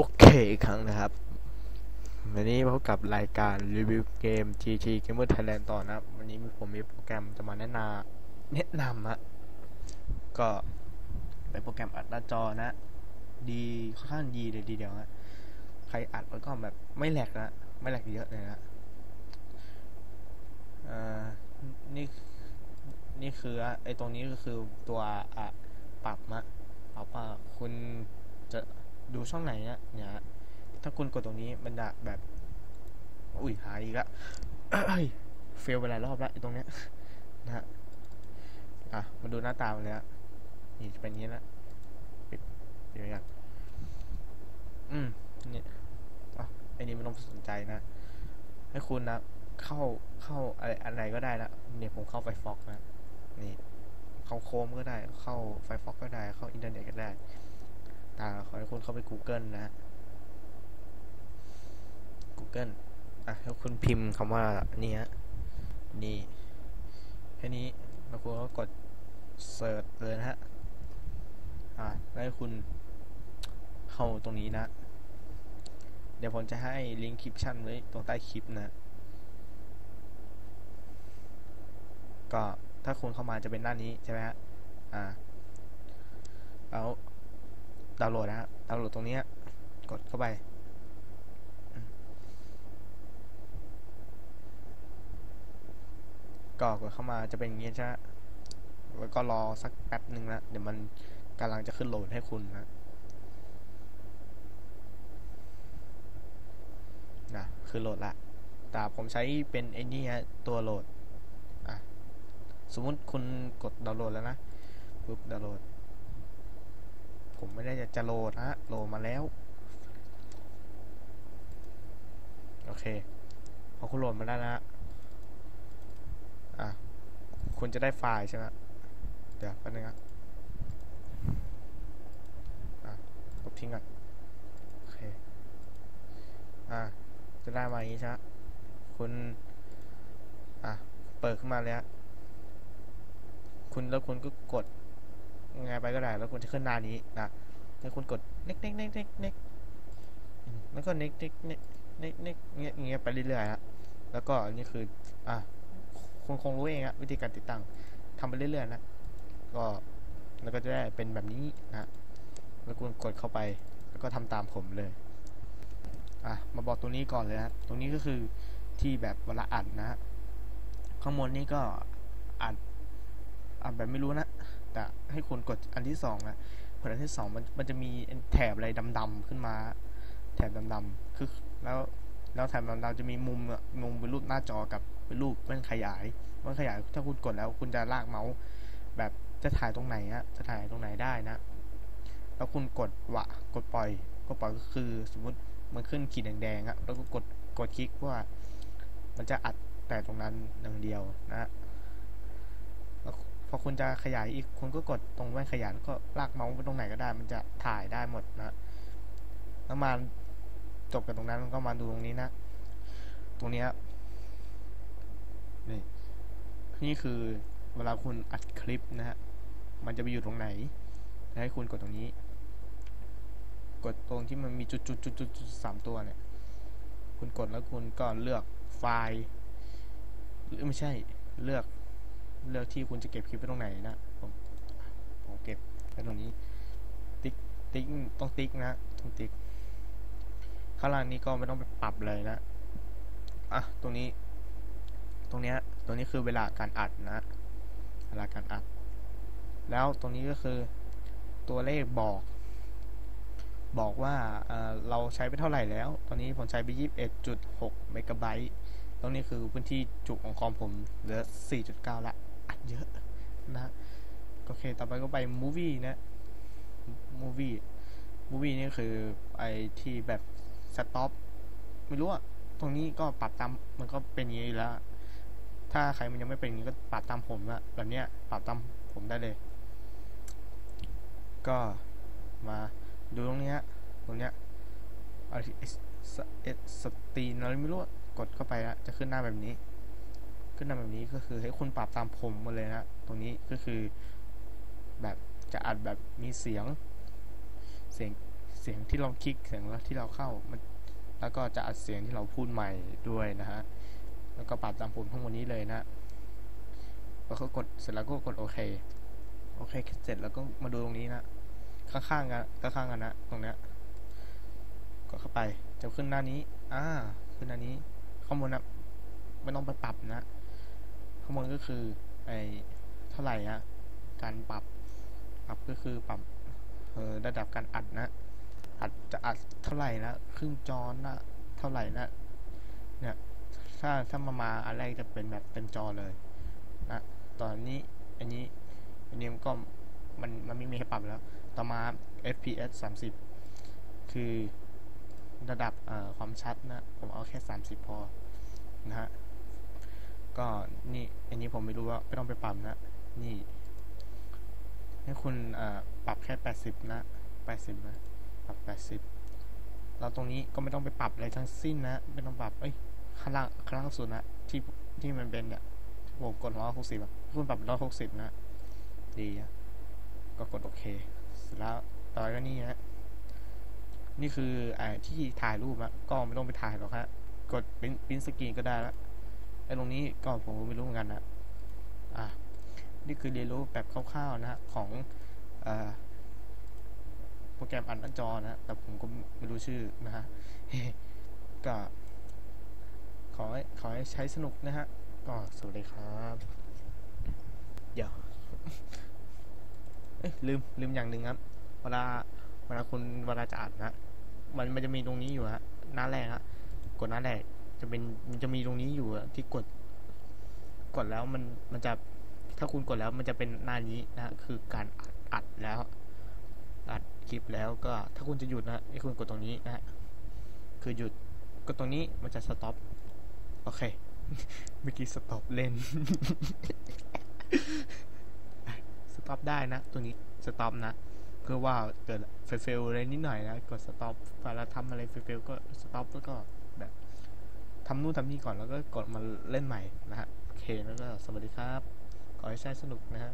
โอเคอีกครั้งนะครับ วันนี้พบกับรายการรีวิวเกม GG Gamer Thailand ต่อนะครับ วันนี้มีผมมีโปรแกรมจะมาแนะนำแนะนำอะก็เป็นโปรแกรมอัดหน้าจอนะ ดีค่อนข้างดีเลยทีเดียวนะใครอัดมันก็แบบไม่แหลกนะ ไม่แหลกเยอะเลยนะอ่อนี่นี่คือไอ้ตรงนี้ก็คือตัวอะปรับมะปรับว่าคุณจะ ดูช่องไหนเนี่ยเนี่ยถ้าคุณกดตรงนี้มันจะแบบ อุ้ยหายอีกละเฟลไปหลายรอบล้วไอ้ตรงเนี้ยนะฮะอะมาดูหน้าตามันเลยฮะนี่จะเป็นงนี้ละปิดเดี๋ยวกันอืมนี่อะไอ้นี่ไม่ต้องสนใจนะ ให้คุณนะ เข้าเข้าอะไรอันไหนก็ได้นะเนี่ยผมเข้าไฟฟอกนะ นี่เข้าโคมก็ได้ เข้าไฟฟอกก็ได้ เข้าอินเทอร์เน็ตก็ได้ ต่ขอให้คุณเข้าไป Google นะ Google อะให้คุณพิมพ์คำว่านี่ฮะนี่ แค่นี้แล้วคุณก็กดเสิร์ชเลยนะฮะ อ่าแล้วให้คุณเข้าตรงนี้นะ เดี๋ยวผมจะให้ลิงก์คลิปชั่นไว้ตรงใต้คลิปนะ ก็ถ้าคุณเข้ามาจะเป็นหน้านี้ใช่ไหมฮะ อ่า แล้ว ดาวน์โหลดนะฮะดาวน์โหลดตรงนี้กดเข้าไป ก็กดเข้ามาจะเป็นอย่างนี้ใช่ไหมแล้วก็รอสักแป๊บหนึ่งนะเดี๋ยวมันกำลังจะขึ้นโหลดให้คุณนะนะคือโหลดละ แต่ผมใช้เป็นไอ้นี่ฮะตัวโหลด อะ สมมุติคุณกดดาวน์โหลดแล้วนะปุ๊บดาวน์โหลด ผมไม่ได้จะจะโหลดนะโหลดมาแล้ว โอเค พอคุณโหลดมาได้แล้วนะอะคุณจะได้ไฟล์ใช่ไหมเดี๋ยวแป๊บนึงอะอะลบทิ้งก่อนโอเค อะจะได้มาอย่างนี้ใช่ไหมคุณ อะ เปิดขึ้นมาเลยฮะคุณแล้วคุณก็กด ไงไปก็ได้ แล้วคุณจะขึ้นหน้านี้นะแล้วคุณกดเน็กเน็กเน็กเน็กเน็กแล้วก็เน็กเน็กเน็กเน็กเน็กเงี้ยเงี้ยไปเรื่อยๆฮะแล้วก็อันนี่คืออะคุณคงรู้เองอะวิธีการติดตั้งทำไปเรื่อยๆนะก็แล้วก็จะได้เป็นแบบนี้นะแล้วคุณกดเข้าไปแล้วก็ทำตามผมเลยอะมาบอกตรงนี้ก่อนเลยนะตรงนี้ก็คือที่แบบเวลาอัดนะฮะข้างบนนี้ก็อัดอัดแบบไม่รู้นะ แต่ให้คุณกดอันที่สองนะกดอันที่สองมันมันจะมีแถบอะไรดำๆขึ้นมา แถบดำๆคือแล้วแล้วแถบดำๆจะมีมุมมุมเป็นรูปหน้าจอกับเป็นรูปเป็นขยายมันขยายถ้าคุณกดแล้วคุณจะลากเมาส์แบบจะถ่ายตรงไหนอะจะถ่ายตรงไหนได้นะ แล้วคุณกดวะกดปล่อยกดปล่อยก็คือ สมมติมันขึ้นขีดแดงๆอะแล้วก็กดกดคลิกว่า มันจะอัดแต่ตรงนั้นอย่างเดียวนะ พอคุณจะขยายอีกคุณก็กดตรงแว่นขยายก็ลากเมาส์ไปตรงไหนก็ได้ มันจะถ่ายได้หมดนะแล้วมาจบกันตรงนั้นก็มาดูตรงนี้นะ ตรงนี้นี่นี่คือเวลาคุณอัดคลิปนะฮะมันจะไปอยู่ตรงไหน ให้คุณกดตรงนี้ กดตรงที่มันมีจุดจุดจุดจุดจุดสามตัวเนี่ย คุณกดแล้วคุณก็เลือกไฟล์หรือไม่ใช่เลือก เลือกที่คุณจะเก็บคลิปไว้ตรงไหนนะผมผมเก็บไว้ตรงนี้ ติ๊กติ๊กต้องติ๊กนะต้องติ๊กข้างล่างนี้ก็ไม่ต้องไปปรับเลยนะอะตรงนี้ ตรงเนี้ยตรงนี้คือเวลาการอัดนะเวลาการอัด แล้วตรงนี้ก็คือตัวเลขบอก บอกว่าเเราใช้ไปเท่าไหร่แล้ว ตอนนี้ผมใช้ไป21.6เมกะไบต์ตรงนี้คือพื้นที่จุของคอมผมเหลือ 4.9 ละ เยอะนะโอเค ต่อไปก็ไป Movie นะ Movie Movie นี่คือไอที่แบบสต็อปไม่รู้อะตรงนี้ก็ปรับตามมันก็เป็นอย่างนี้แล้ว ถ้าใครมันยังไม่เป็นอย่างนี้ก็ปรับตามผมละแบบเนี้ยปรับตามผมได้เลย ก็มาดูตรงนี้ตรงเนี้ยเอสสตีนอะไรไม่รู้กดเข้าไปแล้วจะขึ้นหน้าแบบนี้ ขึ้นหน้าแบบนี้ก็คือให้คุณปรับตามผมมดเลยนะตรงนี้ก็คือแบบจะอัดแบบมีเสียงเสียงเสียงที่เราคลิกเสียงที่เราเข้ามันแล้วก็จะอัดเสียงที่เราพูดใหม่ด้วยนะฮะแล้วก็ปรับตามปุ่มทั้งหมดนี้เลยนะแล้วก็กดเสร็จแล้วก็กดโอเคโอเคเสร็จแล้วก็มาดูตรงนี้นะข้างๆกันข้างๆกันนะตรงเนี้ยกดเข้าไปจะขึ้นหน้านี้ อ่า ขึ้นหน้านี้ ข้อมูลนะไม่ต้องไปปรับนะ ข้อมูลก็คือไอเท่าไหร่ฮะการปรับปรับก็คือปรับเออระดับการอัดนะอัดจะอัดเท่าไหร่นะครึ่งจอนะเท่าไหร่นะเนี่ยถ้าถ้ามามาอันแรกจะเป็นแบบเต็มจอเลยนะตอนนี้อันนี้อันนี้มันก็มันมันไม่มีให้ปรับแล้ว ต่อมา FPS 30 คือระดับเอ่อความชัดนะ ผมเอาแค่ 30 พอนะฮะ ก็นี่ อันนี้ผมไม่รู้ว่าไม่ต้องไปปรับนะ นี่ ให้คุณปรับแค่80นะ80นะ ปรับ80แล้วตรงนี้ก็ไม่ต้องไปปรับอะไรทั้งสิ้นนะ ไม่ต้องปรับ เอ้ยข้างล่างข้างล่างสุดนะที่ที่มันเป็นเนี่ยผมกดร้อยหกสิบคุณปรับร้อยหกสิบนะ ดีอะก็กดโอเคเสร็จแล้วต่อไปก็นี่นะนี่คือไอ้ที่ถ่ายรูปอะก็ไม่ต้องไปถ่ายหรอกฮะ กดปิ้นปิ้นสกรีนก็ได้ละ ไอ้ตรงนี้ก็ผมก็ไม่รู้เหมือนกันนะอะนี่คือเรียนรู้แบบคร่าวๆนะฮะของอโปรแกรมอัดหน้าจอนะแต่ผมก็ไม่รู้ชื่อนะฮะก็ขอให้ขอให้ใช้สนุกนะฮะก็สวัสดีครับเดี๋ยวเอ้ยลืมลืมอย่างหนึ่งครับ เวลาเวลาคุณเวลาจะอัดนะมันมันจะมีตรงนี้อยู่ฮะหน้าแรกฮะกดหน้าแรก จะเป็นมันจะมีตรงนี้อยู่ที่กด กดแล้วมันมันจะถ้าคุณกดแล้วมันจะเป็นหน้านี้นะฮะคือการอัดอัดแล้วอัดคลิปแล้วก็ถ้าคุณจะหยุดนะให้คุณกดตรงนี้นะฮะคือหยุดกดตรงนี้มันจะสต็อปโอเคเมื่อกี้สต็อปเล่นสต็อปได้นะตัวนี้สต็อปนะเพื่อว่าเกิดเฟลอะไรนิดหน่อยนะกดสต็อปเวลาทำอะไรเฟลก็สต็อปแล้วก็ ทำนู่นทำนี่ก่อนแล้วก็กดมาเล่นใหม่นะฮะโอเคแล้วก็สวัสดีครับ ขอให้ใช้สนุกนะฮะ